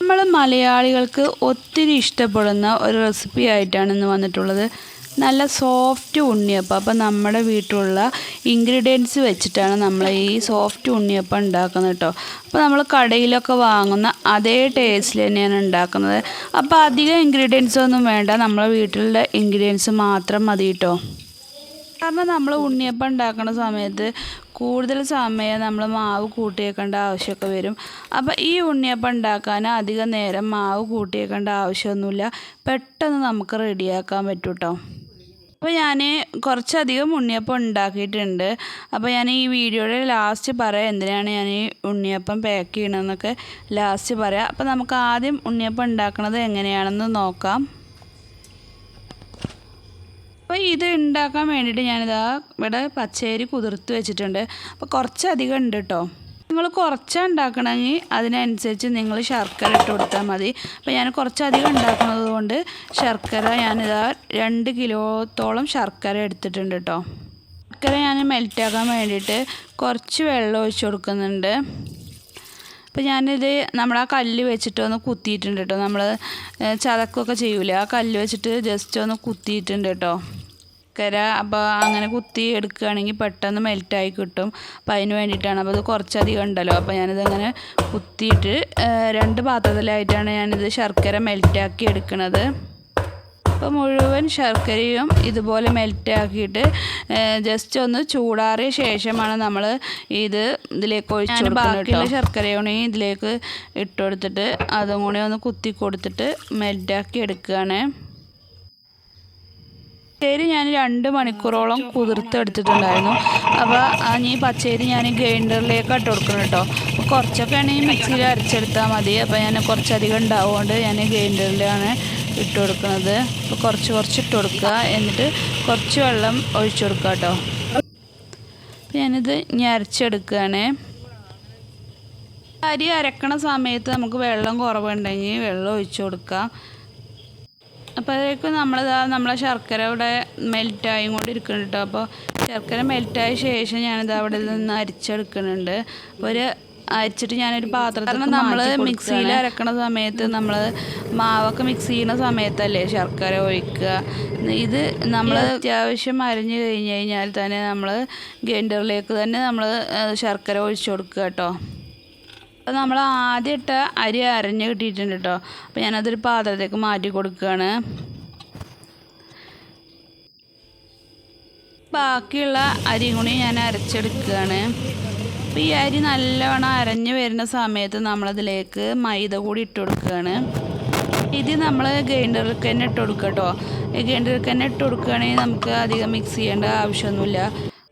നമ്മൾ മലയാളികൾക്ക് ഒത്തിരി ഇഷ്ടപ്പെടുന്ന ഒരു റെസിപ്പി ആയിട്ടാണ് ഇന്ന് വന്നിട്ടുള്ളത്. നല്ല സോഫ്റ്റ് ഉണ്ണിയപ്പം. അപ്പം നമ്മുടെ വീട്ടിലുള്ള ഇൻഗ്രീഡിയൻസ് വെച്ചിട്ടാണ് നമ്മൾ ഈ സോഫ്റ്റ് ഉണ്ണിയപ്പം ഉണ്ടാക്കുന്നത് കേട്ടോ. അപ്പോൾ നമ്മൾ കടയിലൊക്കെ വാങ്ങുന്ന അതേ ടേസ്റ്റിൽ തന്നെയാണ് ഉണ്ടാക്കുന്നത്. അപ്പോൾ അധികം ഇൻഗ്രീഡിയൻസ് ഒന്നും വേണ്ട. നമ്മളെ വീട്ടിലുള്ള ഇൻഗ്രീഡിയൻസ് മാത്രം മതി കേട്ടോ. കാരണം നമ്മൾ ഉണ്ണിയപ്പം ഉണ്ടാക്കുന്ന സമയത്ത് കൂടുതൽ സമയം നമ്മൾ മാവ് കൂട്ടിയേക്കേണ്ട ആവശ്യമൊക്കെ വരും. അപ്പോൾ ഈ ഉണ്ണിയപ്പം ഉണ്ടാക്കാൻ അധികം നേരം മാവ് കൂട്ടിയേക്കേണ്ട ആവശ്യമൊന്നുമില്ല. പെട്ടെന്ന് നമുക്ക് റെഡിയാക്കാൻ പറ്റും കേട്ടോ അപ്പോൾ ഞാൻ കുറച്ചധികം ഉണ്ണിയപ്പം ഉണ്ടാക്കിയിട്ടുണ്ട്. അപ്പോൾ ഞാൻ ഈ വീഡിയോയുടെ ലാസ്റ്റ് പറയാം എന്തിനാണ് ഞാൻ ഈ ഉണ്ണിയപ്പം പാക്ക് ചെയ്യണമെന്നൊക്കെ ലാസ്റ്റ് പറയാം. അപ്പോൾ നമുക്ക് ആദ്യം ഉണ്ണിയപ്പം ഉണ്ടാക്കുന്നത് എങ്ങനെയാണെന്ന് നോക്കാം. അപ്പോൾ ഇത് ഉണ്ടാക്കാൻ വേണ്ടിയിട്ട് ഞാനിതാ ഇവിടെ പച്ചരി കുതിർത്ത് വെച്ചിട്ടുണ്ട്. അപ്പോൾ കുറച്ചധികം ഉണ്ട് കേട്ടോ നിങ്ങൾ കുറച്ചാണ് ഉണ്ടാക്കണമെങ്കിൽ അതിനനുസരിച്ച് നിങ്ങൾ ശർക്കര ഇട്ട് കൊടുത്താൽ മതി. അപ്പോൾ ഞാൻ കുറച്ചധികം ഉണ്ടാക്കുന്നത് കൊണ്ട് ശർക്കര ഞാനിതാ രണ്ട് കിലോത്തോളം ശർക്കര എടുത്തിട്ടുണ്ട് കേട്ടോ ശർക്കര ഞാൻ മെൽറ്റാക്കാൻ വേണ്ടിയിട്ട് കുറച്ച് വെള്ളം ഒഴിച്ച് കൊടുക്കുന്നുണ്ട്. അപ്പോൾ ഞാനിത് നമ്മൾ ആ കല്ല് വെച്ചിട്ട് ഒന്ന് കുത്തിയിട്ടുണ്ട് കേട്ടോ നമ്മൾ ചതക്കൊക്കെ ചെയ്യൂലേ? ആ കല്ല് വെച്ചിട്ട് ജസ്റ്റ് ഒന്ന് കുത്തിയിട്ടുണ്ട് കേട്ടോ ശർക്കര അപ്പോൾ അങ്ങനെ കുത്തി എടുക്കുകയാണെങ്കിൽ പെട്ടെന്ന് മെൽറ്റായി കിട്ടും. അപ്പോൾ അതിന് വേണ്ടിയിട്ടാണ്. അപ്പോൾ അത് കുറച്ചധികം ഉണ്ടല്ലോ. അപ്പോൾ ഞാനിത് അങ്ങനെ കുത്തിയിട്ട് രണ്ട് പാത്രത്തിലായിട്ടാണ് ഞാനിത് ശർക്കര മെൽറ്റാക്കി എടുക്കുന്നത് അപ്പോൾ മുഴുവൻ ശർക്കരയും ഇതുപോലെ മെൽറ്റാക്കിയിട്ട് ജസ്റ്റ് ഒന്ന് ചൂടാറിയ ശേഷമാണ് നമ്മൾ ഇത് ഇതിലേക്ക് ഒഴിച്ച് ബാക്കിയുള്ള ശർക്കരയാണ് ഇതിലേക്ക് ഇട്ട് കൊടുത്തിട്ട് അതും കൂടി ഒന്ന് കുത്തി കൊടുത്തിട്ട് മെൽറ്റാക്കി എടുക്കുകയാണ്. പച്ചരി ഞാൻ രണ്ട് മണിക്കൂറോളം കുതിർത്തെടുത്തിട്ടുണ്ടായിരുന്നു. അപ്പോൾ ആ ഈ പച്ചേരി ഞാൻ ഗ്രൈൻഡറിലേക്ക് ഇട്ട് കൊടുക്കണം കേട്ടോ. കുറച്ചൊക്കെ ആണെങ്കിൽ മിക്സിയിൽ അരച്ചെടുത്താൽ മതി. അപ്പോൾ ഞാൻ കുറച്ചധികം ഉണ്ടാവുകൊണ്ട് ഞാൻ ഗ്രൈൻഡറിലാണ് ഇട്ട് കൊടുക്കുന്നത് അപ്പോൾ കുറച്ച് കുറച്ച് ഇട്ട് കൊടുക്കുക. എന്നിട്ട് കുറച്ച് വെള്ളം ഒഴിച്ചു കൊടുക്കുക കേട്ടോ. അപ്പോൾ ഞാനിത് ഇനി അരച്ചെടുക്കുകയാണ്. അരി അരക്കണ സമയത്ത് നമുക്ക് വെള്ളം കുറവുണ്ടെങ്കിൽ വെള്ളം ഒഴിച്ചു കൊടുക്കാം അതിലേക്ക് നമ്മളിതാ നമ്മളെ ശർക്കര ഇവിടെ മെൽറ്റായി കൊണ്ട് ഇരിക്കുന്നുണ്ട് കേട്ടോ അപ്പോൾ ശർക്കര മെൽറ്റായ ശേഷം ഞാനിത് അവിടെ നിന്ന് അരിച്ചെടുക്കുന്നുണ്ട്. അപ്പോൾ ഒരു അരിച്ചിട്ട് ഞാനൊരു പാത്രത്തിൽ നമ്മൾ മിക്സിയിൽ അരക്കണ സമയത്ത് നമ്മൾ മാവൊക്കെ മിക്സ് ചെയ്യുന്ന സമയത്തല്ലേ ശർക്കര ഒഴിക്കുക. ഇത് നമ്മൾ അത്യാവശ്യം അരിഞ്ഞു കഴിഞ്ഞ് കഴിഞ്ഞാൽ തന്നെ നമ്മൾ ഗ്രൈൻഡറിലേക്ക് തന്നെ നമ്മൾ ശർക്കര ഒഴിച്ചു കൊടുക്കുക കേട്ടോ അപ്പോൾ നമ്മൾ ആദ്യം ഇട്ട അരി അരഞ്ഞ് കിട്ടിയിട്ടുണ്ട് കേട്ടോ അപ്പോൾ ഞാനതൊരു പാത്രത്തേക്ക് മാറ്റി കൊടുക്കുകയാണ് ബാക്കിയുള്ള അരി കൂടി ഞാൻ അരച്ചെടുക്കുകയാണ് അപ്പോൾ ഈ അരി നല്ലവണ്ണം അരഞ്ഞ് വരുന്ന സമയത്ത് നമ്മളതിലേക്ക് മൈദ കൂടി ഇട്ട് കൊടുക്കുകയാണ് ഇത് നമ്മൾ ഗ്രൈൻഡറിൽ തന്നെ ഇട്ട് കൊടുക്കുക കേട്ടോ ഗ്രൈൻഡറിൽ തന്നെ ഇട്ട് കൊടുക്കുകയാണെങ്കിൽ നമുക്ക് അധികം മിക്സ് ചെയ്യേണ്ട ആവശ്യമൊന്നുമില്ല.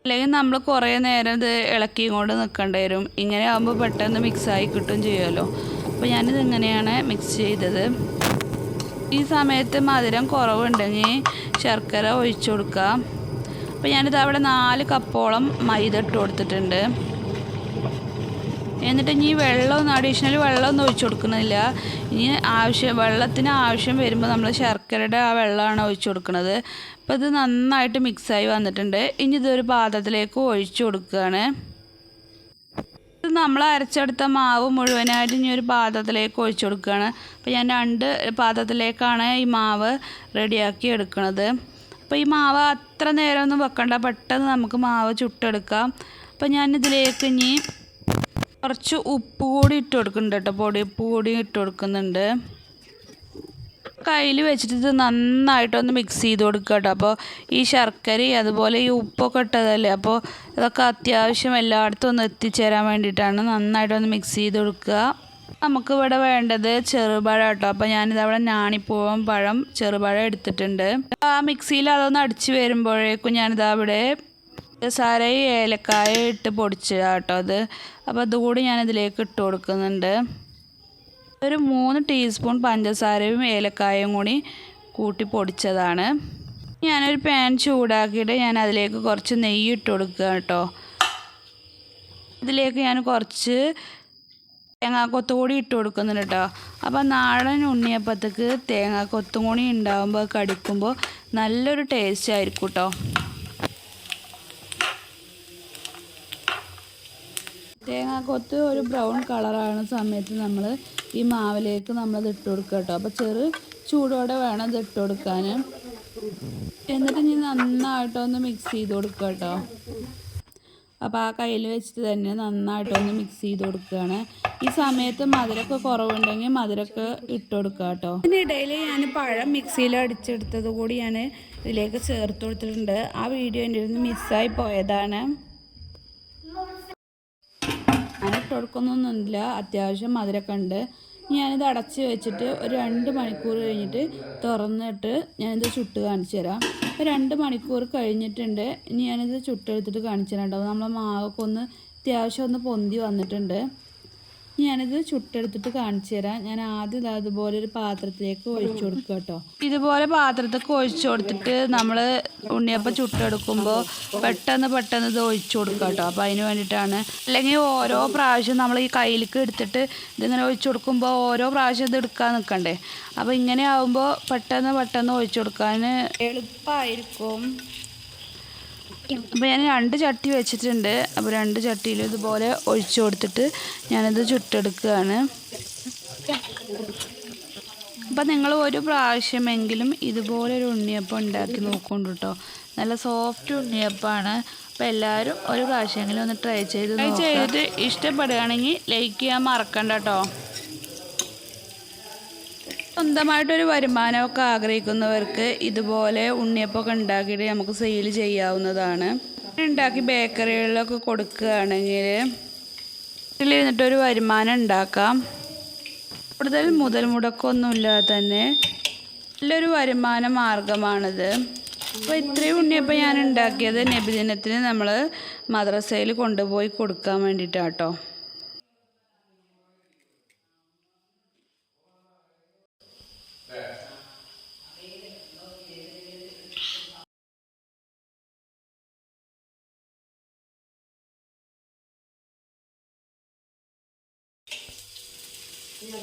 അല്ലെങ്കിൽ നമ്മൾ കുറേ നേരം ഇത് ഇളക്കി കൊണ്ട് നിൽക്കേണ്ടി വരും. ഇങ്ങനെ ആകുമ്പോൾ പെട്ടെന്ന് മിക്സായി കിട്ടും ചെയ്യുമല്ലോ അപ്പോൾ ഞാനിത് ഇങ്ങനെയാണ് മിക്സ് ചെയ്തത്? ഈ സമയത്ത് മധുരം കുറവുണ്ടെങ്കിൽ ശർക്കര ഒഴിച്ചു കൊടുക്കുക അപ്പോൾ ഞാനിത് അവിടെ നാല് കപ്പോളം മൈദ ഇട്ട് കൊടുത്തിട്ടുണ്ട്. എന്നിട്ട് ഇനി വെള്ളമൊന്നും അഡീഷണൽ വെള്ളമൊന്നും ഒഴിച്ചു കൊടുക്കുന്നില്ല. ഇനി ആവശ്യം വെള്ളത്തിന് ആവശ്യം വരുമ്പോൾ നമ്മൾ ശർക്കരയുടെ ആ വെള്ളമാണ് ഒഴിച്ചു കൊടുക്കുന്നത്. അപ്പോൾ ഇത് നന്നായിട്ട് മിക്സായി വന്നിട്ടുണ്ട്. ഇനി ഇതൊരു പാത്രത്തിലേക്ക് ഒഴിച്ചു കൊടുക്കുകയാണ്. ഇത് നമ്മൾ അരച്ചെടുത്ത മാവ് മുഴുവനായിട്ട് ഇനി ഒരു പാത്രത്തിലേക്ക് ഒഴിച്ചു കൊടുക്കുകയാണ്. അപ്പോൾ ഞാൻ രണ്ട് പാത്രത്തിലേക്കാണ് ഈ മാവ് റെഡിയാക്കി എടുക്കുന്നത്. അപ്പോൾ ഈ മാവ് അത്ര നേരമൊന്നും വെക്കണ്ട. പെട്ടെന്ന് നമുക്ക് മാവ് ചുട്ടെടുക്കാം. അപ്പോൾ ഞാനിതിലേക്ക് ഇനി കുറച്ച് ഉപ്പ് കൂടി ഇട്ട് കൊടുക്കുന്നുണ്ട് കേട്ടോ. പൊടി ഉപ്പ് കൂടി ഇട്ട് കൊടുക്കുന്നുണ്ട്. കയ്യിൽ വെച്ചിട്ട് ഇത് നന്നായിട്ടൊന്ന് മിക്സ് ചെയ്ത് കൊടുക്കുക കേട്ടോ. അപ്പോൾ ഈ ശർക്കരയും അതുപോലെ ഈ ഉപ്പൊക്കെ ഇട്ടതല്ലേ? അപ്പോൾ ഇതൊക്കെ അത്യാവശ്യം എല്ലായിടത്തും ഒന്ന് എത്തിച്ചേരാൻ വേണ്ടിയിട്ടാണ് നന്നായിട്ടൊന്ന് മിക്സ് ചെയ്ത് കൊടുക്കുക. നമുക്ക് ഇവിടെ വേണ്ടത് ചെറുപഴം കേട്ടോ. അപ്പോൾ ഞാനിത് അവിടെ ഞാണിപ്പൂവൻ പഴം ചെറുപഴം എടുത്തിട്ടുണ്ട്. ആ മിക്സിയിൽ അതൊന്ന് അടിച്ച് വരുമ്പോഴേക്കും ഞാനിത് അവിടെ പഞ്ചസാര ഏലക്കായ ഇട്ട് പൊടിച്ചതാണ് കേട്ടോ അത്. അപ്പോൾ അതുകൂടി ഞാൻ ഇതിലേക്ക് ഇട്ട് കൊടുക്കുന്നുണ്ട്. ഒരു മൂന്ന് ടീസ്പൂൺ പഞ്ചസാരയും ഏലക്കായും കൂടി കൂട്ടി പൊടിച്ചതാണ്. ഞാനൊരു പാൻ ചൂടാക്കിയിട്ട് ഞാൻ അതിലേക്ക് കുറച്ച് നെയ്യ് ഇട്ട് കൊടുക്കുക കേട്ടോ. ഇതിലേക്ക് ഞാൻ കുറച്ച് തേങ്ങാക്കൊത്തു കൂടി ഇട്ട് കൊടുക്കുന്നുണ്ട് കേട്ടോ. അപ്പോൾ നാടൻ ഉണ്ണിയപ്പത്തേക്ക് തേങ്ങാക്കൊത്തും കൂടി ഉണ്ടാകുമ്പോൾ കടിക്കുമ്പോൾ നല്ലൊരു ടേസ്റ്റ് ആയിരിക്കും കേട്ടോ. തേങ്ങാക്കൊത്ത് ഒരു ബ്രൗൺ കളറാണ് സമയത്ത് നമ്മൾ ഈ മാവിലേക്ക് നമ്മളത് ഇട്ട് കൊടുക്കുക കേട്ടോ. അപ്പോൾ ചെറു ചൂടോടെ വേണം ഇത് ഇട്ട് കൊടുക്കാൻ. എന്നിട്ട് ഇനി നന്നായിട്ടൊന്ന് മിക്സ് ചെയ്ത് കൊടുക്കുക കേട്ടോ. അപ്പോൾ ആ കയ്യിൽ വെച്ചിട്ട് തന്നെ നന്നായിട്ടൊന്ന് മിക്സ് ചെയ്ത് കൊടുക്കുകയാണ്. ഈ സമയത്ത് മധുരമൊക്കെ കുറവുണ്ടെങ്കിൽ മധുരമൊക്കെ ഇട്ട് കൊടുക്കുക കേട്ടോ. ഇതിനിടയിൽ ഞാൻ പഴം മിക്സിയിൽ അടിച്ചെടുത്തത് കൂടി ഞാൻ ഇതിലേക്ക് ചേർത്ത് കൊടുത്തിട്ടുണ്ട്. ആ വീഡിയോ എന്റെ നിന്ന് മിസ്സായി പോയതാണ്. കൊടുക്കുന്നൊന്നുമില്ല അത്യാവശ്യം മധുരമൊക്കെ ഉണ്ട്. ഞാനിത് അടച്ച് വെച്ചിട്ട് ഒരു രണ്ട് മണിക്കൂർ കഴിഞ്ഞിട്ട് തുറന്നിട്ട് ഞാനിത് ചുട്ട് കാണിച്ചു തരാം. രണ്ട് മണിക്കൂർ കഴിഞ്ഞിട്ടുണ്ട്. ഇനി ഞാനിത് ചുട്ടെടുത്തിട്ട് കാണിച്ചു തരാം കേട്ടോ. നമ്മളെ മാവൊക്കെ ഒന്ന് അത്യാവശ്യം ഒന്ന് പൊന്തി വന്നിട്ടുണ്ട്. ഞാനിത് ചുട്ടെടുത്തിട്ട് കാണിച്ചു തരാം. ഞാൻ ആദ്യം ഇതാ ഇതുപോലെ ഒരു പാത്രത്തിലേക്ക് ഒഴിച്ചു കൊടുക്കുക കേട്ടോ. ഇതുപോലെ പാത്രത്തിലേക്ക് ഒഴിച്ചു കൊടുത്തിട്ട് നമ്മൾ ഉണ്ണിയപ്പം ചുട്ടെടുക്കുമ്പോൾ പെട്ടെന്ന് പെട്ടെന്ന് ഇത് ഒഴിച്ചു കൊടുക്കുക കേട്ടോ. അപ്പോൾ അതിന് വേണ്ടിയിട്ടാണ്. അല്ലെങ്കിൽ ഓരോ പ്രാവശ്യം നമ്മൾ ഈ കയ്യിലേക്ക് എടുത്തിട്ട് ഇതിങ്ങനെ ഒഴിച്ചു കൊടുക്കുമ്പോൾ ഓരോ പ്രാവശ്യം ഇത് എടുക്കാൻ നിൽക്കണ്ടേ. അപ്പോൾ ഇങ്ങനെ ആവുമ്പോൾ പെട്ടെന്ന് പെട്ടെന്ന് ഒഴിച്ചു കൊടുക്കാൻ എളുപ്പമായിരിക്കും അപ്പോൾ ഞാൻ രണ്ട് ചട്ടി വെച്ചിട്ടുണ്ട്. അപ്പോൾ രണ്ട് ചട്ടിയിൽ ഇതുപോലെ ഒഴിച്ചു കൊടുത്തിട്ട് ഞാനിത് ചുട്ടെടുക്കുകയാണ്. അപ്പം നിങ്ങൾ ഒരു പ്രാവശ്യമെങ്കിലും ഇതുപോലെ ഒരു ഉണ്ണിയപ്പം ഉണ്ടാക്കി നോക്കൊണ്ട് കേട്ടോ. നല്ല സോഫ്റ്റ് ഉണ്ണിയപ്പമാണ്. അപ്പോൾ എല്ലാവരും ഒരു പ്രാവശ്യമെങ്കിലും ഒന്ന് ട്രൈ ചെയ്ത് ട്രൈ ചെയ്തിട്ട് ഇഷ്ടപ്പെടുകയാണെങ്കിൽ ലൈക്ക് ചെയ്യാൻ മറക്കണ്ട കേട്ടോ. സ്വന്തമായിട്ടൊരു വരുമാനമൊക്കെ ആഗ്രഹിക്കുന്നവർക്ക് ഇതുപോലെ ഉണ്ണിയപ്പമൊക്കെ ഉണ്ടാക്കിയിട്ട് നമുക്ക് സെയിൽ ചെയ്യാവുന്നതാണ്. ഉണ്ടാക്കി ബേക്കറികളിലൊക്കെ കൊടുക്കുകയാണെങ്കിൽ വീട്ടിലിരുന്നിട്ടൊരു വരുമാനം ഉണ്ടാക്കാം. കൂടുതൽ മുതൽ മുടക്കമൊന്നുമില്ലാതെ തന്നെ നല്ലൊരു വരുമാന മാർഗമാണിത്. അപ്പോൾ ഇത്രയും ഉണ്ണിയപ്പം ഞാൻ ഉണ്ടാക്കിയത് നബിദിനത്തിന് നമ്മൾ മദ്രസയിൽ കൊണ്ടുപോയി കൊടുക്കാൻ വേണ്ടിയിട്ടാട്ടോ. Mira,